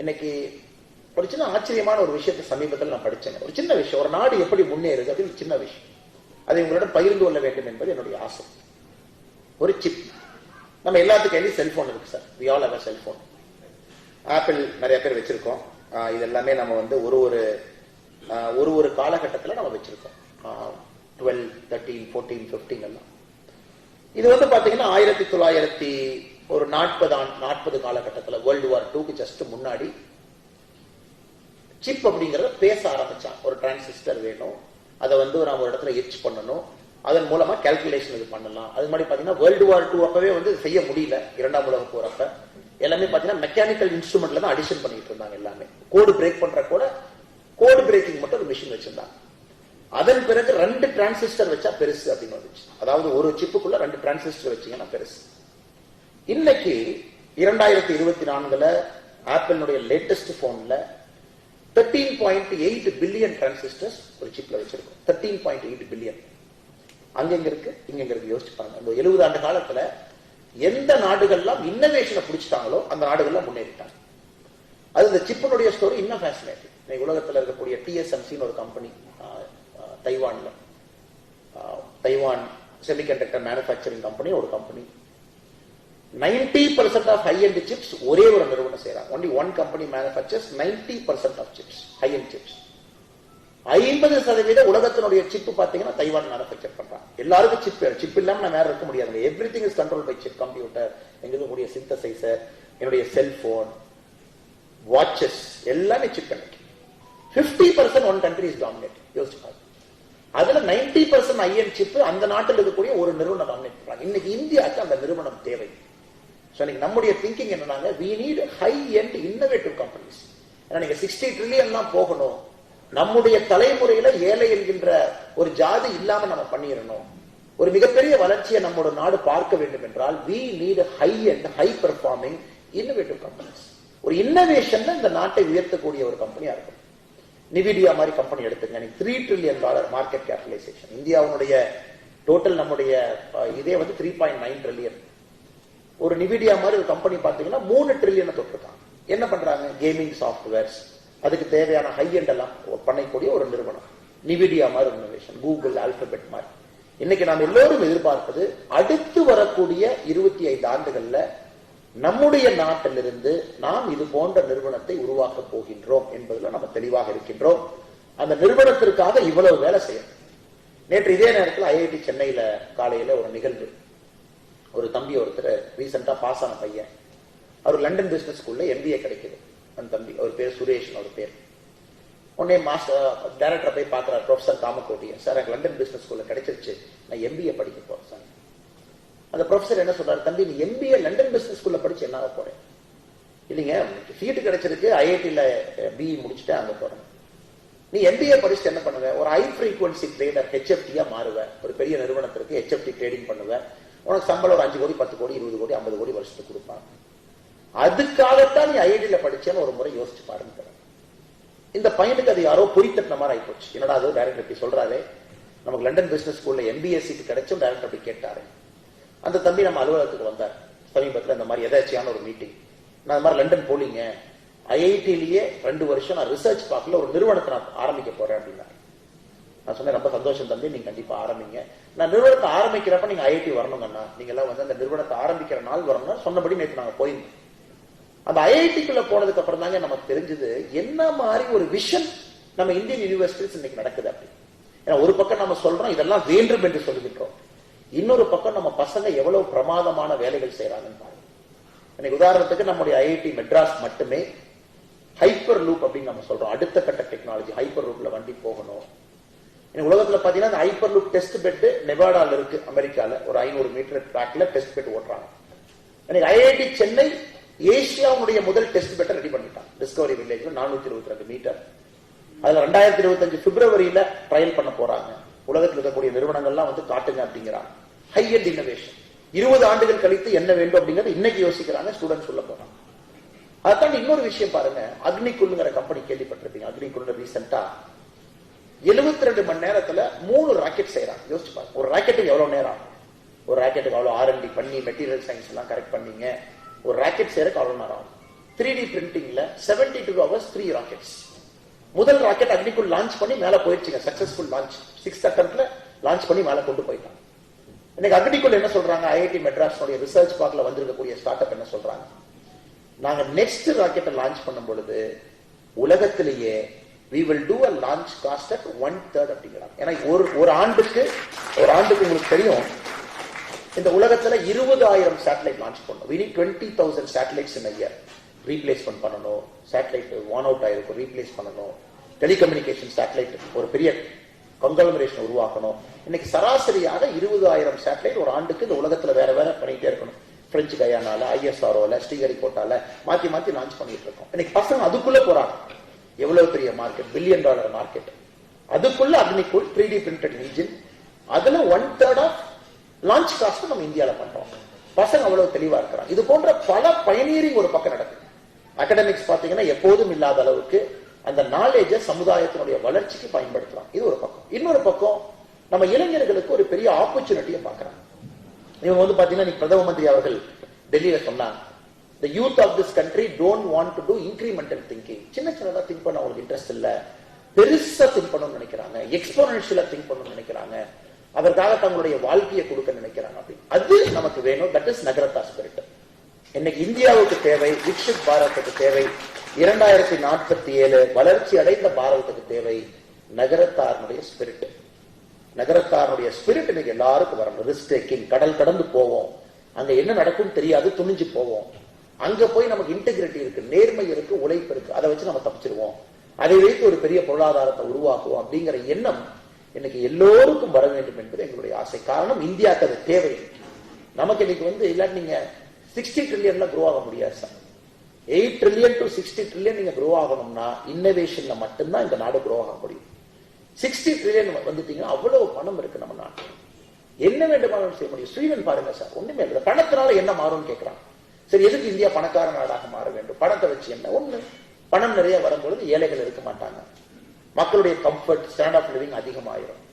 இன்னைக்கு ஒரு சின்ன ஆச்சரியமான ஒரு விஷயத்தை சமீபத்தில் நான் படிச்சேன். ஒரு சின்ன விஷயம் ஒரு நாடு எப்படி முன்னேறுது அப்படின்னு சின்ன விஷயம். அதை உங்களிடம் பகிர்ந்து கொள்ள வேண்டும் என்பது என்னுடைய ஆசை. ஒரு சிப். நம்ம எல்லாத்துக்கும் கையிலும் செல்போன் இருக்கு sir. We all our cell phone Apple நிறைய பேர் வச்சிருக்கோம். இதெல்லாமே இது எல்லாமே நம்ம வந்து ஒரு ஒரு ஒரு ஒரு காலகட்டத்தில் நம்ம வச்சிருக்கோம். டுவெல் தேர்ட்டீன் ஃபோர்டீன் ஃபிஃப்டீன் எல்லாம். இது வந்து பாத்தீங்கன்னா ஆயிரத்தி தொள்ளாயிரத்தி ஒரு நாற்பது நாற்பது காலகட்டத்தில் வேர்ல்டு வார் டூக்கு ஜஸ்ட் முன்னாடி சிப் அப்படிங்கிறத பேச ஆரம்பிச்சான். ஒரு டிரான்சிஸ்டர் வேணும். அதை வந்து நான் ஒரு இடத்துல எச் பண்ணணும். அதன் மூலமா கால்குலேஷன் இது பண்ணலாம். அது மாதிரி பாத்தீங்கன்னா வேர்ல்டு வார் டூ அப்பவே வந்து செய்ய முடியல. இரண்டாம் உலக போறப்ப எல்லாமே பாத்தீங்கன்னா மெக்கானிக்கல் இன்ஸ்ட்ருமெண்ட்ல தான் அடிஷன் பண்ணிட்டு இருந்தாங்க எல்லாமே. கோடு பிரேக் பண்ற கூட கோடு பிரேக்கிங் மட்டும் ஒரு மிஷின் வச்சிருந்தாங்க அதன் பிறகு ரெண்டு டிரான்சிஸ்டர் வச்சா பெருசு அப்படின்னு வந்துச்சு. அதாவது ஒரு சிப்புக்குள்ள ரெண்டு டிரான்சிஸ்டர் வச்சீங்கன்னா பெருசு. இன்னைக்கு இரண்டாயிரத்தி இருபத்தி நான்குல ஆப்பிளுடைய லேட்டஸ்ட் போன்ல thirteen point eight billion transistors ஒரு சிப்ல வச்சிருக்கோம். தேர்ட்டீன் பாயிண்ட் எயிட் பில்லியன் அங்கங்க இருக்கு? இங்க இருக்கு? யோசிச்சு பாருங்க. இந்த எழுபது ஆண்டு காலத்துல எந்த நாடுகள்லாம் இன்னோவேஷனை பிடிச்சிட்டாங்களோ அந்த நாடுகள்லாம் முன்னேறிட்டாங்க. அது இந்த சிப்பனுடைய ஸ்டோரி இன்னும் ஃபேசினேட்டிங் இன்னைக்கு உலகத்தில் இருக்கக்கூடிய டிஎஸ்எம்சின்னு ஒரு கம்பெனி தைவான்ல தைவான் செமிகண்டக்டர் மேனுஃபேக்சரிங் கம்பெனி ஒரு company ninety percent of high end chips ஒரே ஒரு நிறுவனம் செய்யறாங்க only one company manufactures ninety percent of chips high end chips ஐம்பது சதவீத உலகத்தினுடைய சிப் பாத்தீங்கன்னா தைவான் மேனுஃபேக்சர் பண்றாங்க. எல்லாருக்கும் சிப் சிப் இல்லாம நான் வேற இருக்க முடியாது. Everything is control by chip computer எங்களுடைய இருக்கக்கூடிய சிந்தசைசர் என்னுடைய செல்போன் வாட்சஸ் எல்லாமே சிப் கணக்கு fifty percent one country is dominate யோசிச்சு பாருங்க. அதுல நைன்டி பர்சன்ட் ஐஎன் சிப் அந்த நாட்டில் இருக்கக்கூடிய ஒரு நிறுவனம் டாமினேட் பண்றாங்க. இன்னைக்கு இந்தியாவுக்கு அந்த நிறுவனம் தேவை. ஸோ இன்னைக்கு நம்முடைய thinking என்னன்னாங்க we need high end innovative companies ஏன்னா நீங்க சிக்ஸ்டி ட்ரில்லியன்லாம் போகணும். நம்முடைய தலைமுறையில ஏழை என்கின்ற ஒரு ஜாதி இல்லாம நம்ம பண்ணிடணும். ஒரு மிகப்பெரிய வளர்ச்சியை நம்மளோட நாடு பார்க்க வேண்டும் என்றால் we need high end high performing innovative companies ஒரு இன்னோவேஷன் இந்த நாட்டை உயர்த்தக்கூடிய ஒரு கம்பெனியா இருக்கும். நிவிடியா மாதிரி கம்பெனி எடுத்துங்க நீங்க three trillion dollar market capitalisation இந்தியாவுடைய டோட்டல் நம்முடைய இதே வந்து த்ரீ பாயிண்ட் நைன் ட்ரில்லியன் ஒரு நிவிடியா மாதிரி ஒரு கம்பெனி பார்த்தீங்கன்னா மூணு ட்ரில்லியனை தான் என்ன பண்றாங்க? கேமிங் சாஃப்ட்வேர்ஸ் அதுக்கு தேவையான ஹை எண்ட் எல்லாம் பண்ணக்கூடிய ஒரு நிறுவனம். நிவிடியா மாதிரி ஒரு innovation. கூகுள் ஆல்பபெட் மாதிரி. இன்னைக்கு நாம் எல்லோரும் எதிர்பார்ப்பது அடுத்து வரக்கூடிய இருபத்தி ஐந்து ஆண்டுகள்ல நம்முடைய நாட்டிலிருந்து நாம் இது போன்ற நிறுவனத்தை உருவாக்க போகின்றோம் என்பதில் நம்ம தெளிவாக இருக்கின்றோம். அந்த நிறுவனத்திற்காக இவ்வளவு வேலை செய்யணும். நேற்று இதே நேரத்தில் ஐஐடி சென்னையில காலையில ஒரு நிகழ்வு. ஒரு தம்பி ஒருத்தர் ரீசெண்டாக பாஸ் ஆன பையன். அவர் லண்டன் பிஸ்னஸ் ஸ்கூல்ல எம்பிஏ கிடைக்குது. அந்த தம்பி அவர் பேர் சுரேஷ் அவர் பேர். உடனே மாஸ்டர் டேரக்டரை போய் பார்க்குறாரு ப்ரொஃபசர் காமக்கோட்டியன் சார் எனக்கு லண்டன் பிஸ்னஸ் ஸ்கூலில் கிடைச்சிருச்சு. நான் எம்பிஏ படிக்க போகிறேன் சார். அந்த ப்ரொஃபசர் என்ன சொல்றாரு? தம்பி நீ எம்பிஏ லண்டன் பிஸ்னஸ் ஸ்கூல்ல படிச்சு என்ன போகிறேன் போறேன் இல்லைங்க சீட்டு கிடைச்சிருக்கு. ஐஐடியில் பிஇ முடிச்சுட்டு அங்கே போறேன். நீ எம்பிஏ படிச்சுட்டு என்ன பண்ணுவ? ஒரு ஹை ஃப்ரீக்வன்சி ட்ரேடர் ஹெச்எஃப்டியா மாறுவ. ஒரு பெரிய நிறுவனத்திற்கு ஹெச்எஃப்டி ட்ரேடிங் பண்ணுவேன் உனக்கு சம்பளம் ஒரு அஞ்சு கோடி பத்து கோடி இருபது கோடி ஐம்பது கோடி வருஷத்துக்கு கொடுப்பாங்க. அதுக்காகத்தான் நீ ஐஐடியில் படிச்சேன்னு ஒரு முறை யோசிச்சு பாருங்க. இந்த பையனுக்கு அது யாரோ பொறித்தட்டின மாதிரி ஆயிப்போச்சு. என்னடா அது? டைரக்டர் இப்படி சொல்றாரு. நமக்கு லண்டன் பிசினஸ் ஸ்கூல்ல எம்பிஎஸ்சிக்கு சீட் கிடைச்சும் டைரக்டர் அப்படி கேட்டாரு. அந்த தம்பி நம்ம அலுவலகத்துக்கு வந்தார். சமீபத்தில் இந்த மாதிரி எதாச்சியான ஒரு மீட்டிங் நான் இந்த மாதிரி லண்டன் போலீங்க. ஐஐடிலேயே ரெண்டு வருஷம் நான் ரிசர்ச் பார்க்கல ஒரு நிறுவனத்தை நான் ஆரம்பிக்க போறேன் அப்படின்னா நான் சொன்னேன் ரொம்ப சந்தோஷம் தம்பி நீங்க கண்டிப்பா ஆரம்பிங்க. நான் நிறுவனத்தை ஆரம்பிக்கிறப்ப நீங்க ஐஐடி வரணுங்கண்ணா நீங்க எல்லாம் வந்து அந்த நிறுவனத்தை ஆரம்பிக்கிற நாள் வரணும்னா சொன்னபடி நேற்று நாங்க போயிருந்தோம். அந்த ஐஐடிக்குள்ள போனதுக்கு அப்புறம் தாங்க நமக்கு தெரிஞ்சது என்ன மாதிரி ஒரு விஷன் நம்ம இந்தியன் யூனிவர்சிட்டிஸ் இன்னைக்கு நடக்குது அப்படி. ஏன்னா ஒரு பக்கம் நம்ம சொல்றோம் இதெல்லாம் வேண்டும் என்று சொல்லுகின்றோம் இன்னொரு பக்கம் நம்ம பசங்க எவ்வளவு பிரமாதமான வேலைகள் செய்யறாங்கன்னு பாருங்க. இன்னைக்கு உதாரணத்துக்கு நம்முடைய ஐஐடி மெட்ராஸ் மட்டுமே ஹைப்பர் லூப் அப்படின்னு நம்ம சொல்றோம். அடுத்த கட்ட டெக்னாலஜி ஹைப்பர் லூப்ல வண்டி போகணும். உலகத்துல பாத்தீங்கன்னா அந்த ஹைப்பர் லுக் டெஸ்ட் பெட் நெவாடால இருக்கு அமெரிக்கால. ஒரு ஐநூறு மீட்டர் ட்ராக்ல டெஸ்ட் பெட் ஓட்டுறாங்க. இன்னைக்கு ஐஐடி சென்னை ஏசியாவுடைய முதல் டெஸ்ட் பெட்டை ரெடி பண்ணிட்டாங்க டிஸ்கவரி வில்லேஜ்ல நானூத்தி இருபத்தி ரெண்டு மீட்டர் அதுல ரெண்டாயிரத்தி இருபத்தஞ்சு பிப்ரவரியில ட்ரையல் பண்ண போறாங்க. உலகத்தில் இருக்கக்கூடிய நிறுவனங்கள்லாம் வந்து காட்டுங்க அப்படிங்கிறாங்க. ஹை அண்ட் இன்னோவேஷன் இருபது ஆண்டுகள் கழித்து என்ன வேண்டும் அப்படிங்கறது இன்னைக்கு யோசிக்கிறாங்க ஸ்டூடெண்ட் சொல்ல போறாங்க. அதான் இன்னொரு விஷயம் பாருங்க. அக்னிகுள்ளுங்கிற கம்பெனி கேள்விப்பட்டிருப்பீங்க. அக்னிகுள்ள ரீசெண்டா எழுபத்தி ரெண்டு மணி நேரத்துல மூணு ராக்கெட் செய்யறாங்க யோசிச்சு பாருங்க ஒரு ராக்கெட்டுக்கு எவ்வளவு நேரம்? ஆகும் ஒரு ராக்கெட்டுக்கு அவ்வளவு ஆர்என்டி பண்ணி மெட்டீரியல் சயின்ஸ் எல்லாம் கரெக்ட் பண்ணீங்க. ஒரு ராக்கெட் செய்யறதுக்கு அவ்வளவு நேரம் ஆகும். Three D பிரிண்டிங்ல seventy two hours three rockets முதல் ராக்கெட் அக்னிக்குள் லான்ச் பண்ணி மேல போயிடுச்சுங்க. சக்சஸ்ஃபுல் லான்ச் சிக்ஸ் அட்டம்ப்ட்ல லான்ச் பண்ணி மேல கொண்டு போயிட்டாங்க இன்னைக்கு அக்னிக்குள் என்ன சொல்றாங்க? ஐஐடி மெட்ராஸ் ரிசர்ச் பார்க்ல வந்திருக்கக்கூடிய ஸ்டார்ட் அப் என்ன சொல்றாங்க? நாங்க நெக்ஸ்ட் ராக்கெட்டை லான்ச் பண்ணும் பொழுது உலகத்திலேயே we will do a launch cost at one third அப்படிங்கிறாங்க ஏன்னா ஒரு ஒரு ஆண்டுக்கு ஒரு ஆண்டுக்கு உங்களுக்கு தெரியும் இந்த உலகத்துல இருபதாயிரம் சேட்டலைட் லான்ச் பண்ணணும். Vini twenty thousand satellites in a year replacement பண்ணணும். சேட்டலைட் ஒன் அவுட் ஆயிருக்கும் ரீப்ளேஸ் பண்ணணும். டெலிகம்யூனிகேஷன் சேட்டலைட் ஒரு பெரிய கங்கலமரேஷன் உருவாக்கணும். இன்னைக்கு சராசரியாக இருபதாயிரம் சேட்டலைட் ஒரு ஆண்டுக்கு இந்த உலகத்துல வேற வேற பண்ணிட்டே இருக்கணும். பிரெஞ்சு கயானால ஐஎஸ்ஆர்ஓல ஸ்ரீஹரிகோட்டால மாத்தி மாத்தி லான்ச் பண்ணிட்டு இருக்கோம். இன்னைக்கு பசங்க அதுக்குள்ள போறாங்க. எவ்வளவு பெரிய மார்க்கெட் பில்லியன் டாலர் மார்க்கெட் அதுக்குள்ள அக்னிக்குள் த்ரீ டி பிரிண்டட் இன்ஜின் அதுல one third of launch cost நம்ம இந்தியால பண்றோம். பசங்க அவ்வளவு தெளிவா இருக்கிறான் இது போன்ற பல பயனீரிங் ஒரு பக்கம் நடக்குது. அகடமிக்ஸ் பாத்தீங்கன்னா எப்போதும் இல்லாத அளவுக்கு அந்த நாலேஜ சமுதாயத்தினுடைய வளர்ச்சிக்கு பயன்படுத்தலாம் இது ஒரு பக்கம். இன்னொரு பக்கம் நம்ம இளைஞர்களுக்கு ஒரு பெரிய ஆப்பர்ச்சுனிட்டியை பார்க்கறாங்க. இவங்க வந்து பாத்தீங்கன்னா பிரதம மந்திரி அவர்கள் டெல்லியில சொன்னாங்க. The youth of this country don't want to do incremental thinking சின்ன சின்னதா திங்க் பண்ண அவங்களுக்கு இன்ட்ரெஸ்ட் இல்ல. பெருசா திங்க் பண்ணணும்னு நினைக்கிறாங்க. எக்ஸ்போனன்ஷியலா திங்க் பண்ணணும்னு நினைக்கிறாங்க. அதற்காக தங்களுடைய வாழ்க்கையை கொடுக்க நினைக்கிறாங்க. அப்படி. அது நமக்கு வேணும். தட் இஸ் நகரத்தா ஸ்பிரிட் இன்னைக்கு இந்தியாவுக்கு தேவை விக்ஷித் பாரதத்துக்கு தேவை இரண்டாயிரத்தி நாற்பத்தி ஏழு வளர்ச்சி அடைந்த பாரதத்துக்கு தேவை நகரத்தாருடைய ஸ்பிரிட் நகரத்தாருடைய ஸ்பிரிட் இன்னைக்கு எல்லாருக்கும் வரணும். ரிஸ்க் டேக்கிங் கடல் கடந்து போவோம். அங்க என்ன நடக்கும் தெரியாது துணிஞ்சு போவோம். அங்க போய் நமக்கு இன்டெகிரிட்டி இருக்கு நேர்மை இருக்கு உழைப்பு இருக்கு. அதை வச்சு நம்ம தப்பிச்சிருவோம். அதை வைத்து ஒரு பெரிய பொருளாதாரத்தை உருவாக்குவோம் அப்படிங்கிற எண்ணம் இன்னைக்கு எல்லோருக்கும் வர வேண்டும் என்பது எங்களுடைய ஆசை. காரணம் இந்தியாவுக்கு அது தேவை நமக்கு இன்னைக்கு வந்து இல்லாட்டி நீங்க சிக்ஸ்டி ட்ரில்லியன்ல குரோ ஆக முடியாது sir. Eight trillion to sixty trillion நீங்க குரோ ஆகணும்னா இன்னோவேஷன்ல மட்டும்தான் இந்த நாடு குரோ ஆக முடியும். சிக்ஸ்டி ட்ரில்லியன் வந்துட்டீங்கன்னா அவ்வளவு பணம் இருக்கு நம்ம நாட்டில். என்ன வேண்டுமானாலும் செய்ய முடியும். ஸ்ரீவன் பாருங்க சார் ஒண்ணுமே இல்லை. பணத்தினால என்ன மாறும்னு கேட்கிறான் சரி எதுக்கு இந்தியா பணக்கார நாடாக மாற வேண்டும்? பணத்தை வச்சு என்ன? ஒண்ணு. பணம் நிறைய வரும்பொழுது ஏழைகள் இருக்க மாட்டாங்க. மக்களுடைய கம்ஃபர்ட் ஸ்டாண்ட் ஆஃப் லிவிங் அதிகமாயிரும்.